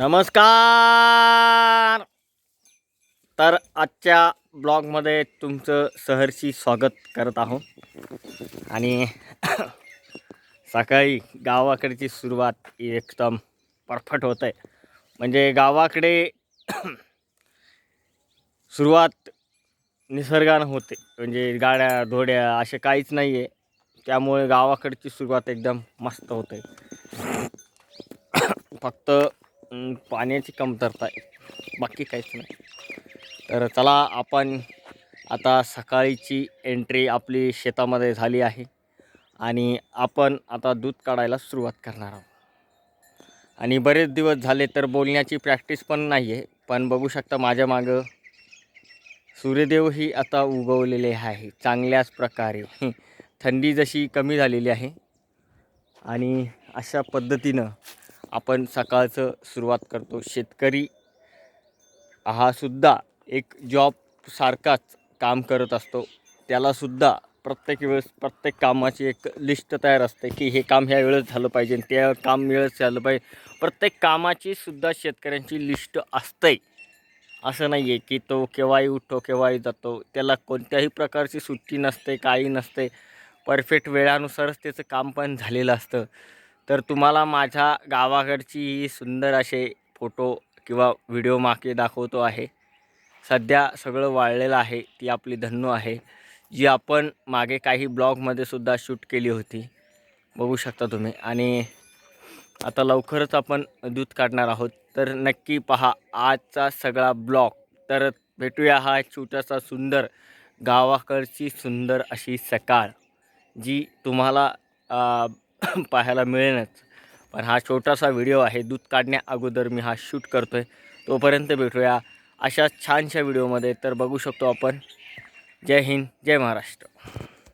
नमस्कार! तर आजच्या ब्लॉगमध्ये तुमचं सहर्षी स्वागत करत आहोत. आणि सकाळी गावाकडची सुरुवात एकदम परफेक्ट होत आहे म्हणजे गावाकडे सुरुवात निसर्गानं होते. म्हणजे गाड्या धोड्या असे काहीच नाही आहे त्यामुळे गावाकडची सुरुवात एकदम मस्त होते फक्त पाण्याची कमतरता आहे. बाकी काहीच नाही. तर चला आपण आता सकाळीची एंट्री आपली शेतामध्ये झाली आहे. आणि आपण आता दूध काढायला सुरुवात करणार आहोत. आणि बरेच दिवस झाले तर बोलण्याची प्रॅक्टिस पण नाही आहे पण बघू शकता माझ्या मागं सूर्यदेवही आता उगवलेले आहे. चांगल्याच प्रकारे. थंडी जशी कमी झालेली आहे. आणि अशा पद्धतीनं आपण सकाळचं सुरुवात करतो. शेतकरी हा सुद्धा एक जॉब सारखाच काम करत असतो. त्यालासुद्धा प्रत्येक वेळेस प्रत्येक कामाची एक लिस्ट तयार असते की हे काम ह्या वेळेस झालं पाहिजे त्या काम वेळेस झालं पाहिजे. प्रत्येक कामाची सुद्धा शेतकऱ्यांची लिस्ट असते. असं नाही आहे की तो केव्हाही उठतो केव्हाही जातो. त्याला कोणत्याही प्रकारची सुट्टी नसते काही नसते. परफेक्ट वेळानुसारच त्याचं काम पण झालेलं असतं. तर तुम्हाला माझ्या गावाकडची ही सुंदर असे फोटो किंवा व्हिडिओ मागे दाखवतो आहे. सध्या सगळं वाळलेलं आहे ती आपली धन्नू आहे जी आपण मागे काही ब्लॉगमध्ये सुद्धा शूट केली होती. बघू शकता तुम्ही. आणि आता लवकरच आपण दूध काढणार आहोत. तर नक्की पहा आजचा सगळा ब्लॉग. तर भेटूया हा छोटासा सुंदर गावाकडची सुंदर अशी सकाळ जी तुम्हाला आ, पाहायला मिळेलच पण हा छोटासा व्हिडिओ आहे दूध काढण्या अगोदर मी हा शूट करतो आहे तोपर्यंत भेटूया अशा छानशा व्हिडिओमध्ये. तर बघू शकतो आपण. जय हिंद जय महाराष्ट्र.